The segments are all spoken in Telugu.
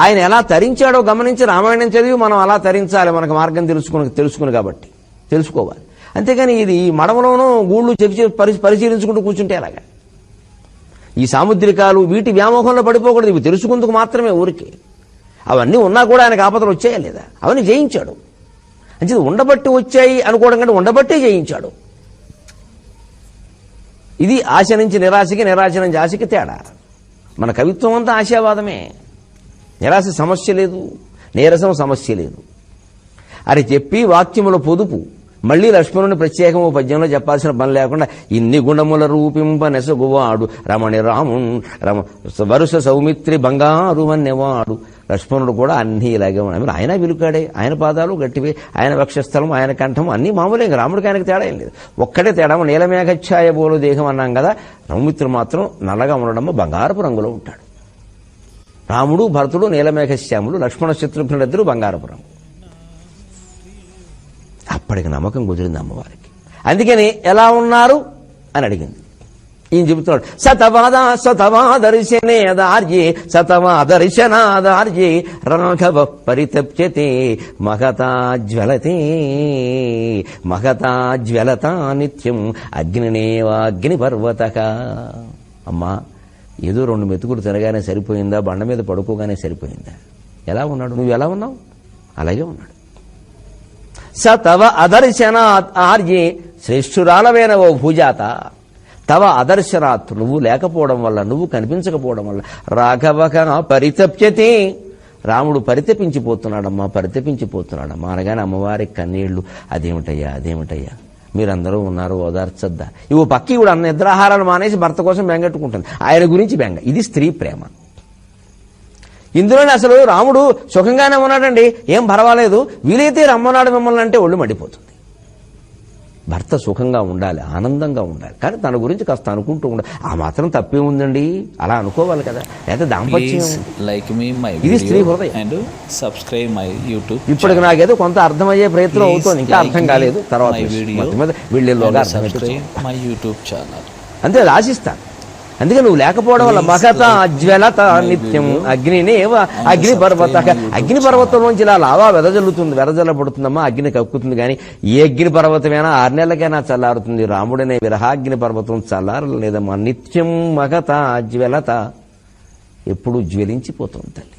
ఆయన ఎలా తరించాడో గమనించి రామాయణం చదివి మనం అలా తరించాలి. మనకు మార్గం తెలుసుకుని తెలుసుకుని కాబట్టి. తెలుసుకోవాలి. అంతేగాని ఇది ఈ మడమలోనూ గూళ్ళు చెక్ పరి పరిశీలించుకుంటూ కూర్చుంటే అలాగా ఈ సాముద్రికాలు వీటి వ్యామోహంలో పడిపోకూడదు. ఇవి తెలుసుకుందుకు మాత్రమే ఊరికి. అవన్నీ ఉన్నా కూడా ఆయనకు ఆపదలు వచ్చాయా లేదా? అవన్నీ జయించాడు. అంటే ఉండబట్టి వచ్చాయి అనుకోవడం కంటే ఉండబట్టే జయించాడు. ఇది ఆశ నుంచి నిరాశకి నిరాశ నుంచి ఆశకి తేడా. మన కవిత్వం అంతా ఆశావాదమే. నిరాశ సమస్య లేదు నీరసం సమస్య లేదు. అని చెప్పి వాక్యముల పొదుపు. మళ్ళీ లక్ష్మణుని ప్రత్యేకము పద్యంలో చెప్పాల్సిన పని లేకుండా ఇన్ని గుణముల రూపింప నెసగువాడు. రమణి రాము రమ వరుస సౌమిత్రి బంగారు అన్నవాడు. లక్ష్మణుడు కూడా అన్నీ ఇలాగే ఉన్నాయి ఆయన విలుకాడే ఆయన పాదాలు గట్టివి ఆయన వక్షస్థలం ఆయన కంఠం అన్నీ మామూలే. రాముడికి ఆయనకు తేడా ఏం లేదు. ఒక్కడే తేడా నీలమేఘఛాయ బోలు దేహం అన్నాం కదా. సౌమిత్రుడు మాత్రం నల్లగా ఉండడము బంగారపు రంగులో ఉంటాడు. రాముడు భరతుడు నీలమేఘశ్యాములు లక్ష్మణ శత్రుఘ్నుడిద్దరూ ఇద్దరు బంగారపురం. అప్పటికి నమ్మకం కుదిరింది అమ్మవారికి. అందుకని ఎలా ఉన్నారు అని అడిగింది. ఈయన చెబుతున్నాడు సతవాద సతవా దర్శనే దార్యే సతవా దర్శనాదార్యే రాఘవ పరితప్యతే మహతా జ్వలతే మహతా జ్వలతా నిత్యం అగ్నినేవాగ్ని పర్వత అమ్మా ఏదో రెండు మెతుకులు తినగానే సరిపోయిందా? బండ మీద పడుకోగానే సరిపోయిందా? ఎలా ఉన్నాడు? నువ్వు ఎలా ఉన్నావు? అలాగే ఉన్నాడు. స తవ అదర్శన ఆర్యే శ్రేష్ఠురాలవైన ఓ భూజాత. తవ అదర్శనాత్ నువ్వు లేకపోవడం వల్ల నువ్వు కనిపించకపోవడం వల్ల. రాఘవక పరితప్యతే. రాముడు పరితపించిపోతున్నాడమ్మా పరితపించిపోతున్నాడమ్మా అనగానే అమ్మవారి కన్నీళ్ళు అదేమిటయ్యా అదేమిటయ్యా? మీరందరూ ఉన్నారు ఓదార్చద్దా? ఇవి పక్కి కూడా అన్న నిద్రాహారాలు మానేసి భర్త కోసం బెంగట్టుకుంటుంది. ఆయన గురించి బెంగ. ఇది స్త్రీ ప్రేమ. ఇందులోనే అసలు రాముడు సుఖంగానే ఉన్నాడండి. ఏం పర్వాలేదు. వీలైతే రమ్మన్నాడు మిమ్మల్ని అంటే ఒళ్ళు మండిపోతుంది. భర్త సుఖంగా ఉండాలి ఆనందంగా ఉండాలి. కానీ తన గురించి కాస్త అనుకుంటూ ఉండాలి ఆ మాత్రం తప్పే ఉందండి. అలా అనుకోవాలి కదా. లేదా దాంపత్యం. Like me my ఇది స్త్రీ హృదయం. and subscribe my YouTube. ఇప్పటికి నాకేదో కొంత అర్థమయ్యే ప్రయత్నం అవుతోంది. ఇంకా అర్థం కాలేదు. తర్వాత వీళ్ళలోగా my YouTube channel. అంతే ఆశిస్తాను. అందుకే నువ్వు లేకపోవడం వల్ల మగత అజ్వలత నిత్యం and అగ్ని పర్వత అగ్ని పర్వతంలోంచి ఇలా లావా వెదజల్లుతుంది వెదజల్లబడుతుందమ్మా అగ్ని కక్కుతుంది కానీ ఏ అగ్ని పర్వతమైనా ఆరు నెలలకైనా చల్లారుతుంది. రాముడనే విరహాగ్ని పర్వతం చల్లారలేదమ్మా. నిత్యం మగత జ్వలత ఎప్పుడు జ్వలించిపోతుంది తల్లి.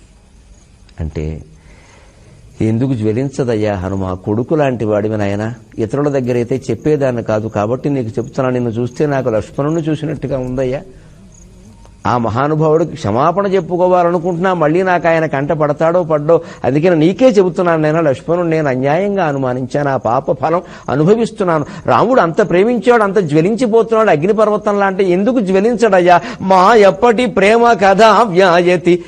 అంటే ఎందుకు జ్వలించదయ్యా హనుమ? కొడుకు లాంటి వాడివి నాయన. ఇతరుల దగ్గర అయితే చెప్పేదాన్ని కాదు. కాబట్టి నీకు చెప్తున్నా నిన్ను చూస్తే నాకు లక్ష్మణుని చూసినట్టుగా ఉందయ్యా. ఆ మహానుభావుడికి క్షమాపణ చెప్పుకోవాలనుకుంటున్నా మళ్ళీ నాకు ఆయన కంట పడతాడో పడ్డో అందుకని నీకే చెబుతున్నాను నేను లక్ష్మణుడు నేను అన్యాయంగా అనుమానించాను ఆ పాప ఫలం అనుభవిస్తున్నాను. రాముడు అంత ప్రేమించాడు అంత జ్వలించిపోతున్నాడు అగ్నిపర్వతం లాంటి ఎందుకు జ్వలించడయ్యా? మా ఎప్పటి ప్రేమ కథ వ్యాయతి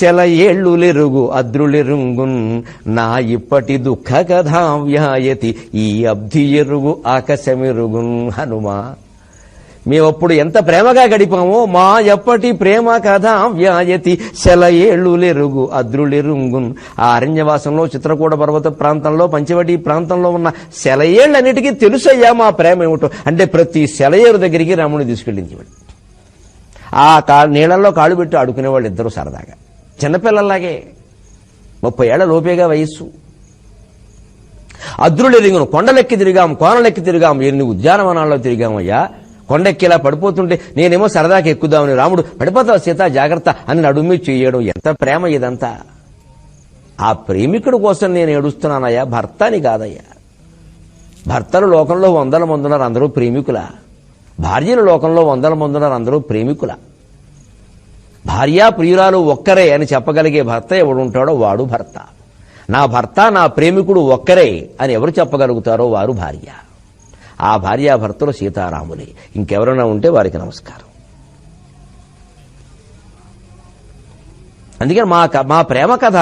శల ఏళ్ళులెరుగు అద్రులెరుంగున్ నా ఇప్పటి దుఃఖ కథా వ్యాయతి ఈ అబ్ధి ఎరుగు ఆకాశమెరుగున్ హనుమా. మేమప్పుడు ఎంత ప్రేమగా గడిపామో మా ఎప్పటి ప్రేమ కథ వ్యాయతి. శలయేళ్ళులెరుగు అద్రులెరుంగున్. ఆ అరణ్యవాసంలో చిత్రకూట పర్వత ప్రాంతంలో పంచవటి ప్రాంతంలో ఉన్న శలయేళ్ళన్నిటికీ తెలుసయ్యా మా ప్రేమ ఏమిటో. అంటే ప్రతి శలయేరు దగ్గరికి రాముని తీసుకెళ్ళింది ఆ కా నీళ్ళల్లో కాళ్ళు పెట్టి ఆడుకునేవాళ్ళు ఇద్దరు సరదాగా. చిన్నపిల్లల్లాగే. ముప్పై ఏళ్ళ లోపేగా వయస్సు. అద్రులు ఎరిగిన కొండలెక్కి తిరిగాం కోనలెక్కి తిరిగాం ఎన్ని ఉద్యానవనాల్లో తిరిగామయ్యా. కొండెక్కేలా పడిపోతుంటే నేనేమో సరదాకి ఎక్కుదామని రాముడు పడిపోతావు సీత జాగ్రత్త అని నడుమి చేయడం ఎంత ప్రేమ ఇదంతా? ఆ ప్రేమికుడు కోసం నేను ఏడుస్తున్నానయ్యా భర్తని కాదయ్యా. భర్తలు లోకంలో వందల మంది ఉన్నారు అందరూ ప్రేమికుల. భార్యలు లోకంలో వందల మంది ఉన్నారు అందరూ ప్రేమికుల. భార్య ప్రియురాలు ఒక్కరే అని చెప్పగలిగే భర్త ఎవడుంటాడో వాడు భర్త. నా భర్త నా ప్రేమికుడు ఒక్కరే అని ఎవరు చెప్పగలుగుతారో వారు భార్య. ఆ భార్యాభర్తలు సీతారాములే. ఇంకెవరైనా ఉంటే వారికి నమస్కారం. అందుకని మా క- మా ప్రేమ కథ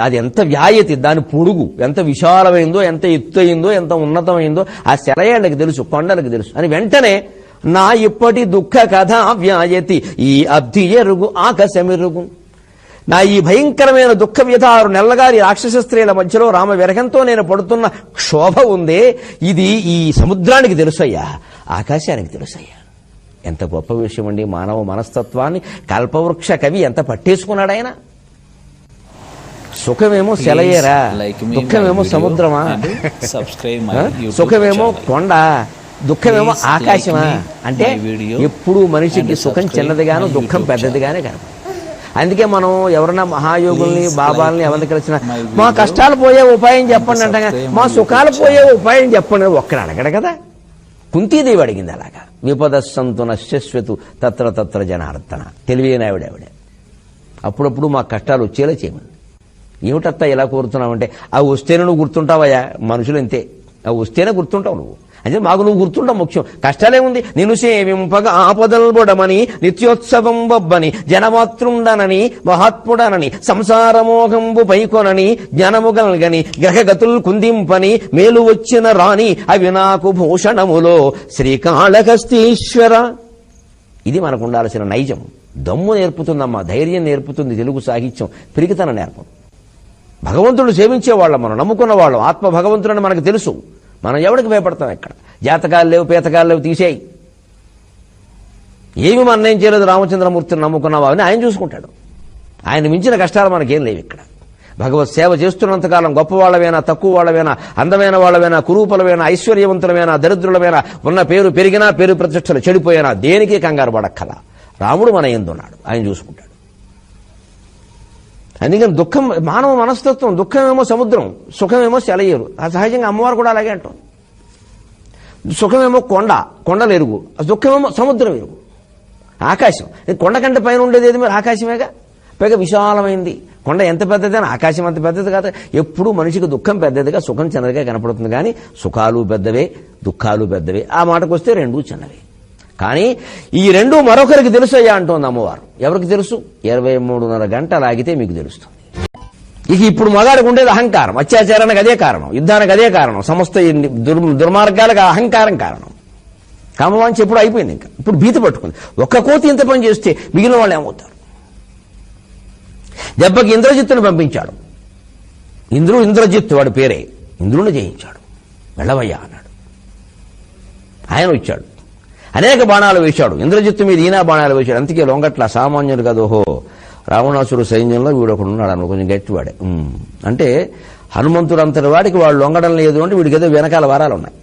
అది ఎంత వ్యాయతి దాని పొడుగు ఎంత విశాలమైందో ఎంత ఎత్తయిందో ఎంత ఉన్నతమైందో ఆ శరయాళ్ళకి తెలుసు కొండలకు తెలుసు. అని వెంటనే నా ఇప్పటి దుఃఖ కథ వ్యాయతి. ఈ అబ్ధి ఎరుగు ఆకాశమెరుగు. నా ఈ భయంకరమైన దుఃఖ వ్యధారు నెల్లగారి రాక్షస స్త్రీల మధ్యలో రామ విరగంతో నేను పడుతున్న క్షోభ ఉందే. ఇది ఈ సముద్రానికి తెలుసయ్యా. ఆకాశానికి తెలుసయ్యా. ఎంత గొప్ప విషయం అండి మానవ మనస్తత్వాన్ని కల్పవృక్ష కవి ఎంత పట్టేసుకున్నాడు ఆయన? సుఖమేమో సెలయేరా. దుఃఖమేమో సముద్రమా? సుఖమేమో. కొండ. దుఃఖమేమో ఆకాశమా? అంటే ఎప్పుడు మనిషికి సుఖం చిన్నదిగాను దుఃఖం YouTube పెద్దదిగానే కనుక అందుకే మనం ఎవరన్నా మహాయోగుల్ని బాబాల్ని ఎవరిని కలిసిన మా కష్టాలు పోయే ఉపాయం చెప్పండి అంటాం మా సుఖాలు పోయే ఉపాయం చెప్పండి ఒక్కడు అడగడు కదా. కుంతీదేవి అడిగింది అలాగా. విపదస్సంతు నశ్యశ్వతు తత్ర తత్ర జనార్దన. తెలివైన ఆవిడ ఆవిడ. అప్పుడప్పుడు మా కష్టాలు వచ్చేలా చేయమని. ఏమిటత్తా ఇలా కోరుతున్నావంటే అవి వస్తేనే నువ్వు గుర్తుంటావయ్యా? మనుషులు అంతే అవి వస్తేనే గుర్తుంటావు నువ్వు. అంటే మాకు నువ్వు గుర్తుండడం ముఖ్యం. కష్టాలేముంది నిన్ను సేవింపగ ఆపదల్బొడమని నిత్యోత్సవం బొబ్బని జనమాతృండనని మహాత్ముడనని సంసారమోహంబు పైకొనని జ్ఞానము గల్గని గ్రహగతుల్ కుందింపని మేలు వచ్చిన రాణి అవి నాకు భూషణములో. శ్రీకాళహస్తీశ్వర. ఇది మనకు ఉండాల్సిన నైజం. దమ్ము నేర్పుతుందమ్మా ధైర్యం నేర్పుతుంది తెలుగు సాహిత్యం. పిరికితనం నేర్పం. భగవంతుడు సేవించే వాళ్ళం మనం నమ్ముకున్న వాళ్ళం ఆత్మ భగవంతుడని మనకు తెలుసు. మనం ఎవడికి భయపడతాం ఇక్కడ? జాతకాలు లేవు పీతకాలు లేవు తీసేయి. ఏమి మనం ఏం చేయలేదు? రామచంద్రమూర్తిని నమ్ముకున్నావా అని ఆయన చూసుకుంటాడు. ఆయన మించిన కష్టాలు మనకేం లేవు ఇక్కడ. భగవత్ సేవ చేస్తున్నంతకాలం గొప్ప వాళ్ళవేనా తక్కువ వాళ్ళవేనా అందమైన వాళ్ళవేనా కురూపలవేనా ఐశ్వర్యవంతులమైనా దరిద్రులమైనా ఉన్న పేరు పెరిగినా పేరు ప్రతిష్టలు చెడిపోయినా దేనికి కంగారు పడక్కల. రాముడు మన ఎందున్నాడు? ఆయన చూసుకుంటాడు. అందుకని దుఃఖం మానవ మనస్తత్వం దుఃఖమేమో సముద్రం సుఖమేమో సెలయేరు. ఆ సహజంగా అమ్మవారు కూడా అలాగే అంటాం సుఖమేమో కొండ కొండలు ఎరుగు. దుఃఖమేమో సముద్రం ఎరుగు. ఆకాశం. ఇది కొండ కంటే పైన ఉండేది ఏది మరి? ఆకాశమేగా? పైగా విశాలమైంది. కొండ ఎంత పెద్దది అని ఆకాశం అంత పెద్దది కాదు. ఎప్పుడూ మనిషికి దుఃఖం పెద్దదిగా సుఖం చిన్నదిగా కనపడుతుంది. కానీ సుఖాలు పెద్దవే దుఃఖాలు పెద్దవే. ఆ మాటకు వస్తే రెండూ చిన్నవే. కానీ ఈ రెండు మరొకరికి తెలుసయ్యా అంటోంది అమ్మవారు. ఎవరికి తెలుసు? ఇరవై మూడున్నర గంటలు ఆగితే మీకు తెలుస్తుంది. ఇక ఇప్పుడు మగాడికి ఉండేది అహంకారం. అత్యాచారానికి అదే కారణం. యుద్ధానికి అదే కారణం. సమస్త దుర్ దుర్మార్గాలకు అహంకారం కారణం. కామవాంచి ఎప్పుడు అయిపోయింది ఇంకా. ఇప్పుడు భీతి పట్టుకుంది. ఒక్క కోతి ఇంత పని చేస్తే మిగిలిన వాళ్ళు ఏమవుతారు? దెబ్బకి ఇంద్రజిత్తును పంపించాడు. ఇంద్రుడు ఇంద్రజిత్తు వాడి పేరే. ఇంద్రుని జయించాడు. వెళ్ళవయ్యా అన్నాడు. ఆయన వచ్చాడు. అనేక బాణాలు వేశాడు. ఇంద్రజిత్తు మీద ఈనా బాణాలు వేశాడు. అందుకే లొంగట్ల సామాన్యుడు కదా. ఓహో రావణాసురు సైన్యంలో వీడు ఒకడు ఉన్నాడు. అన్న కొంచెం గట్టివాడే. అంటే హనుమంతుడు అంతటి వాడికి వాడు లొంగడం లేదు అంటే వీడికి ఏదో వెనకాల వరాలు ఉన్నాయి.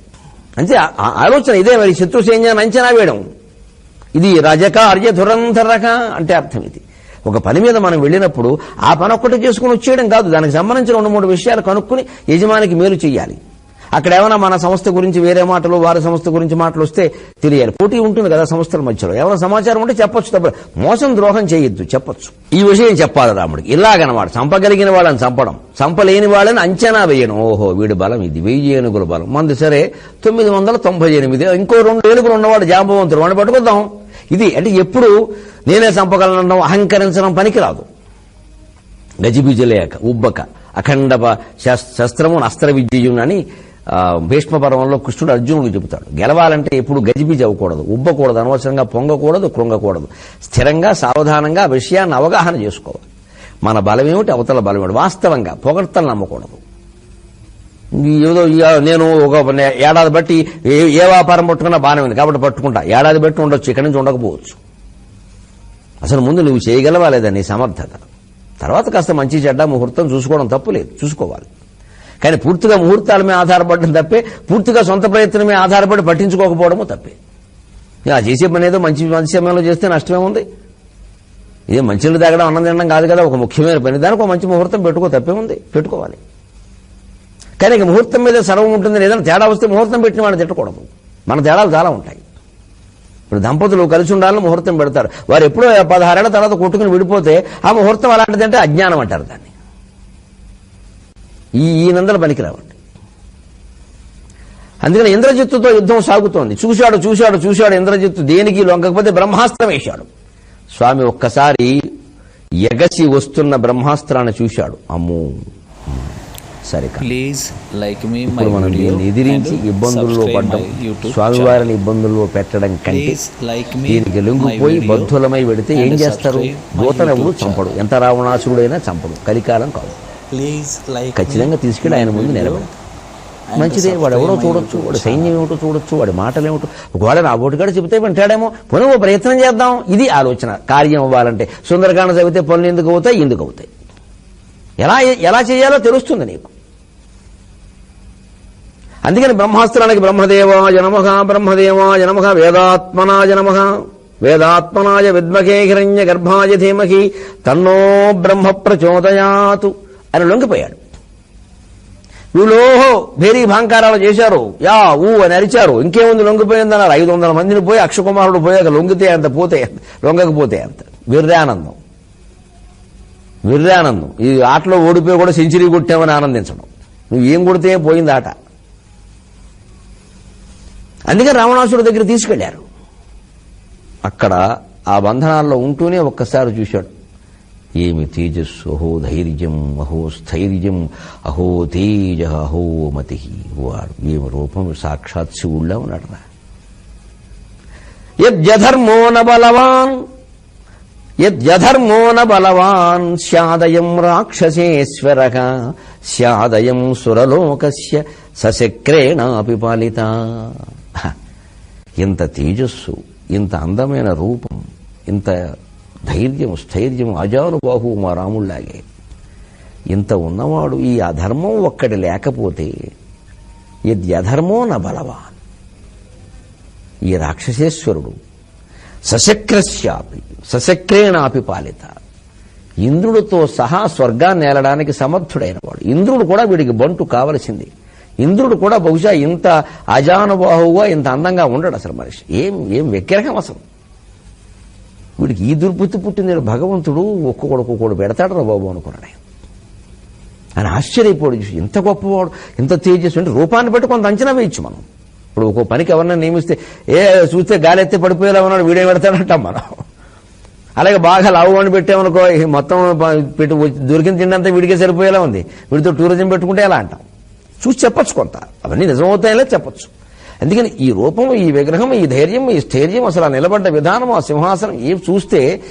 అంతే. ఆ- ఆలోచన ఇదే మరి. శత్రు సైన్యాన్ని అంచనా వేయడం. ఇది రజక అర్య ధురంధరక అంటే అర్థం ఇది. ఒక పని మీద మనం వెళ్ళినప్పుడు ఆ పని ఒక్కటి చేసుకుని వచ్చేయడం కాదు. దానికి సంబంధించిన రెండు మూడు విషయాలు కనుక్కుని యజమానికి మేలు చేయాలి అక్కడ ఏమైనా మన సంస్థ గురించి వేరే మాటలు వారి సంస్థ గురించి మాటలు వస్తే తెలియాలి. పోటీ ఉంటుంది కదా సంస్థల మధ్యలో. ఏమైనా సమాచారం ఉంటే చెప్పొచ్చు తప్ప మోసం ద్రోహం చేయొద్దు చెప్పొచ్చు. ఈ విషయం చెప్పాలి రాముడికి. ఇలాగనమాట. చంపగలిగిన వాళ్ళని చంపడం చంపలేని వాళ్ళని అంచనా వేయడం. ఓహో వీడి బలం ఇది. వెయ్యి ఏనుగుల బలం. మంది సరే తొమ్మిది వందల తొంభై ఎనిమిది ఇంకో రెండు ఏనుగులు ఉన్నవాడు జాంబవంతుడు. వాడిని పట్టుకుందాం ఇది అంటే ఎప్పుడు నేనే చంపగలను అహంకరించడం పనికిరాదు. గజిబిజలేక ఉబ్బక అఖండ ప- శస్త్రము అస్త్ర విద్యుని అని భీష్మ పర్వంలో కృష్ణుడు అర్జునుడికి చెబుతాడు. గెలవాలంటే ఎప్పుడు గజిబిజి అవ్వకూడదు ఉబ్బకూడదు. అనవసరంగా పొంగకూడదు కృంగకూడదు. స్థిరంగా సావధానంగా విషయాన్ని అవగాహన చేసుకోవాలి. మన బలమేమిటి? అవతల బలమేమిటి? వాస్తవంగా పొగడ్తలు నమ్మకూడదు. ఏదో నేను ఒక ఏడాది బట్టి ఏ ఏ వ్యాపారం పట్టుకున్నా బాగానే ఉంది. కాబట్టి పట్టుకుంటా. ఏడాది బట్టి ఉండొచ్చు. ఇక్కడి నుంచి ఉండకపోవచ్చు. అసలు ముందు నువ్వు చేయగలవా లేదా నీ సమర్థత? తర్వాత కాస్త మంచి చెడ్డ ముహూర్తం చూసుకోవడం తప్పు లేదు. చూసుకోవాలి. కానీ పూర్తిగా ముహూర్తాల మీద ఆధారపడడం తప్పే పూర్తిగా సొంత ప్రయత్నం మీద ఆధారపడి పట్టించుకోకపోవడము తప్పే. ఇక ఆ చేసే పని ఏదో మంచి మంచి సమయంలో చేస్తే నష్టమేముంది ఇదే మంచినీళ్ళు తాగడం అన్నం తినడం కాదు కదా ఒక ముఖ్యమైన పని. దానికి ఒక మంచి ముహూర్తం పెట్టుకో తప్పేముంది పెట్టుకోవాలి. కానీ ఇక ముహూర్తం మీద సర్వం ఉంటుంది ఏదైనా తేడా వస్తే ముహూర్తం పెట్టిన వాడిని తిట్టకూడదు. మన తేడాలు చాలా ఉంటాయి. ఇప్పుడు దంపతులు కలిసి ఉండాలని ముహూర్తం పెడతారు. వారు ఎప్పుడో పదహారేళ్ళ తర్వాత కొట్టుకుని విడిపోతే ఆ ముహూర్తం అలాంటిదంటే అజ్ఞానం అంటారు దాన్ని. ఈ ఈ నందలు పనికిరావండి. అందుకని ఇంద్రజిత్తుతో యుద్ధం సాగుతోంది. చూశాడు చూశాడు చూశాడు ఇంద్రజిత్తు. దేనికి? లొంగకపోతే బ్రహ్మాస్త్రం వేశాడు. స్వామి ఒక్కసారి ఎగసి వస్తున్న బ్రహ్మాస్త్రాన్ని చూశాడు. అమ్మో. ప్లీజ్ లైక్ మీ మనం దీన్ని ఎదిరించి ఇబ్బందుల్లో పడ్డం స్వామివారిని ఇబ్బందుల్లో పెట్టడం కంటే దీనికి లొంగిపోయి బద్ధులమై పెడితే ఏం చేస్తారు? దూతను ఎవడు చంపడు. ఎంత రావణాసురుడైనా చంపడు. కలికాలం కాదు. ప్లీజ్ లైక్ ఖచ్చితంగా తీసుకెళ్ళి ఆయన ముందు నిలబడి మంచిదే వాడు ఎవడో చూడొచ్చు వాడు సైన్యం ఏమిటో చూడొచ్చు వాడి మాటలు ఏమిటో ఒకవేళ నా ఓటుగాడు చెబితే వింటాడేమో పోనీ ఓ ప్రయత్నం చేద్దాం. ఇది ఆలోచన. కార్యం అవ్వాలంటే సుందరకాండ చదివితే పనులు ఎందుకు అవుతాయి? ఎందుకు అవుతాయి? ఎలా ఎలా చేయాలో తెలుస్తుంది నీకు. అందుకని బ్రహ్మాస్త్రానికి బ్రహ్మదేవాయ నమః బ్రహ్మదేవాయ నమః వేదాత్మనాయ నమః వేదాత్మనాయ విద్మకే హిరణ్య గర్భాయ ధీమహి తన్నో బ్రహ్మ ప్రచోదయాతు. అని లొంగిపోయాడు. వీళ్ళోహో భేరీ భాంకారాలు చేశారు. యా ఊ అని అరిచారు. ఇంకేముంది లొంగిపోయిందన్నారు. ఐదు వందల మందిని పోయి అక్షకుమారుడు పోయాక లొంగితే అంత పోతే లొంగకపోతే అంత. విర్రానందం. విర్రానందం. ఈ ఆటలో ఓడిపోయి కూడా సెంచరీ కొట్టామని ఆనందించడం. నువ్వు ఏం కొడితే పోయింది ఆట. అందుకే రావణాసుడి దగ్గర తీసుకెళ్ళారు. అక్కడ ఆ బంధనాల్లో ఉంటూనే ఒక్కసారి చూశాడు. ఏమి తేజస్సు అహో ధైర్యం అహో స్థైర్యం అహో తేజ అహో మతి. వాడు ఏమి రూపం సాక్షాత్ శివుళ్ళ ఉన్నాడరా రా. యద్ధర్మో న బలవాన్ యద్ధర్మో బలవాన్ స్యాదయం రాక్షసేశ్వర స్యాదయం సురలోకస్య సశక్రేణాపి పాలిత. ఇంత తేజస్సు ఇంత అందమైన రూపం ఇంత ధైర్యం స్థైర్యం అజానుబాహు మా రాముళ్ళాగే ఇంత ఉన్నవాడు ఈ అధర్మం ఒక్కటి లేకపోతే యద్యధర్మో న బలవాన్. ఈ రాక్షసేశ్వరుడు సశక్రస్యాపి సశక్రేణాపి పాలిత. ఇంద్రుడితో సహా స్వర్గాన్ని ఏలడానికి సమర్థుడైన వాడు ఇంద్రుడు కూడా వీడికి బంటు కావలసింది. ఇంద్రుడు కూడా బహుశా ఇంత అజానుబాహువుగా ఇంత అందంగా ఉండడు అసలు మనిషి. ఏం ఏం వ్యక్తిరకం అసలు. వీడికి ఈ దుర్బుద్ధి పుట్టింది భగవంతుడు ఒక్కొక్కడు ఒక్కొక్కడు పెడతాడు రా బాబు అనుకున్నాడు ఆయన. ఆయన ఆశ్చర్యపోడు. చూసి ఇంత గొప్పవాడు ఇంత తేజస్సు అంటే రూపాన్ని బట్టి కొంత అంచనా వేయచ్చు మనం. ఇప్పుడు ఒక్కో పనికి ఎవరన్నా నియమిస్తే ఏ చూస్తే గాలి ఎత్తే పడిపోయేలా ఉన్నాడు వీడే పెడతాడంటాం మనం. అలాగే బాగా లావుగాని పెట్టామనుకో మొత్తం పెట్టి దొరికిన తిండంతా వీడికే సరిపోయేలా ఉంది. వీడితో టూరిజం పెట్టుకుంటే ఎలా అంటాం? చూసి చెప్పచ్చు కొంత. అవన్నీ నిజమవుతాయలే చెప్పచ్చు. అందుకని ఈ రూపం ఈ విగ్రహం ఈ ధైర్యం ఈ స్థైర్యం అసలు ఆ నిలబడ్డ విధానం ఆ సింహాసనం ఏం చూస్తే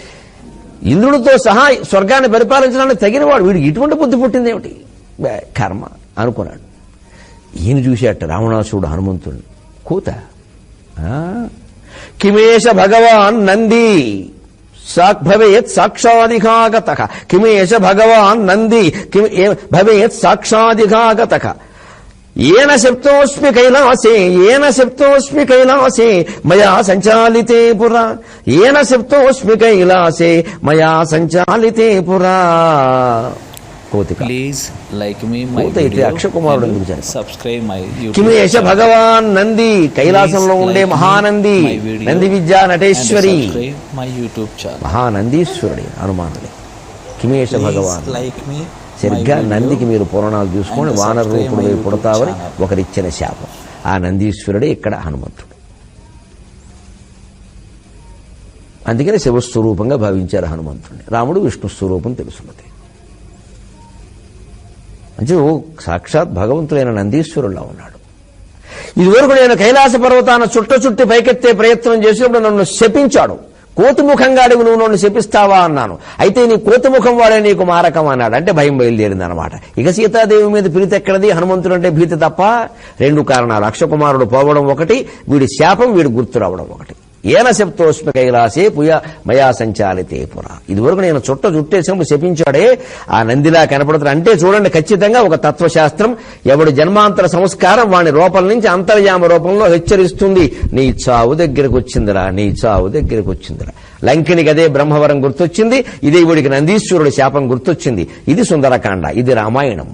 ఇంద్రుడితో సహా స్వర్గాన్ని పరిపాలించడానికి తగినవాడు. వీడికి ఇటువంటి బుద్ధి పుట్టింది ఏమిటి? కర్మ అనుకున్నాడు. ఈయన చూశాట రావణాసుడు హనుమంతుడు కూత. ఆ? కిమేష భగవాన్ నంది. సాక్ భవేత్ సాక్షాదిఘాగత. కిమేష భగవాన్ నంది. భవేత్ సాక్షాదిఘాగత. ఏన శబ్దోస్మి కైలాసే ఏన శబ్దోస్మి కైలాసే మయా సంచాలితే పురా. ఏన శబ్దోస్మి కైలాసే మయా సంచాలితే పురా. కోతిక. అయితే అక్షకుమారుడు ఎందుకు చేస్తాడు? subscribe my YouTube కిమేష channel. భగవాన్ నంది కైలాసంలో ఉండే మహానంది నంది విద్యా నటేశ్వరి. my YouTube channel. మహానందీశ్వరుడి హనుమానుడి కిమేష భగవాన్. like me సరిగ్గా నందికి మీరు పురాణాలు చూసుకొని వానర రూపుడు పుడతావని. ఒకరిచ్చిన శాపం. ఆ నందీశ్వరుడే ఇక్కడ హనుమంతుడు. అందుకని శివస్వరూపంగా భావించారు హనుమంతుడిని. రాముడు విష్ణు స్వరూపం తెలుసున్నది. అంటే సాక్షాత్ భగవంతుడైన నందీశ్వరులా ఉన్నాడు. ఇదివరకు నేను కైలాస పర్వతాన చుట్ట చుట్టి పైకెత్తే ప్రయత్నం చేసినప్పుడు నన్ను శపించాడు. కోతిముఖంగా అడుగు నువ్వు నన్ను శపిస్తావా అన్నాను. అయితే నీ కోతిముఖం వాడే నీకు మారకం అన్నాడు. అంటే భయం బయలుదేరింది అనమాట ఇక సీతాదేవి మీద ప్రీతి ఎక్కడది? హనుమంతుడు అంటే భీతి తప్ప రెండు కారణాలు. అక్షకుమారుడు పోవడం ఒకటి వీడి శాపం వీడి గుర్తు రావడం ఒకటి. ఏన శబ్దోష్మి కైలాసే పుయ మయా సంచాలితే పుర. ఇదివరకు నేను చుట్ట చుట్టేసినప్పుడు శపించాడే ఆ నందిలా కనపడుతుంది అంటే చూడండి ఖచ్చితంగా ఒక తత్వశాస్త్రం. ఎవడి జన్మాంతర సంస్కారం వాని రూపం నుంచి అంతర్యామ రూపంలో హెచ్చరిస్తుంది. నీ చావు దగ్గరకు వచ్చిందిరా నీ చావు దగ్గరకు వచ్చిందిరా లంకినికి అదే బ్రహ్మవరం గుర్తొచ్చింది ఇదే వీడికి నందీశ్వరుడి శాపం గుర్తొచ్చింది. ఇది సుందరకాండ ఇది రామాయణం.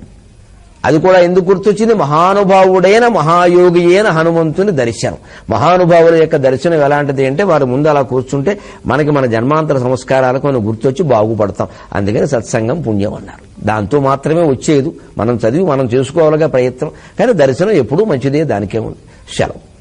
అది కూడా ఎందుకు గుర్తొచ్చింది? మహానుభావుడైన మహాయోగి అయిన హనుమంతుని దర్శనం. మహానుభావుల యొక్క దర్శనం ఎలాంటిది అంటే వారు ముందు అలా కూర్చుంటే మనకి మన జన్మాంతర సంస్కారాలకు మనం గుర్తొచ్చి బాగుపడతాం. అందుకని సత్సంగం పుణ్యం అన్నారు. దాంతో మాత్రమే వచ్చేది. మనం చదివి మనం చేసుకోవాలిగా ప్రయత్నం. కానీ దర్శనం ఎప్పుడూ మంచిదే దానికే ఉంది. సెలవు.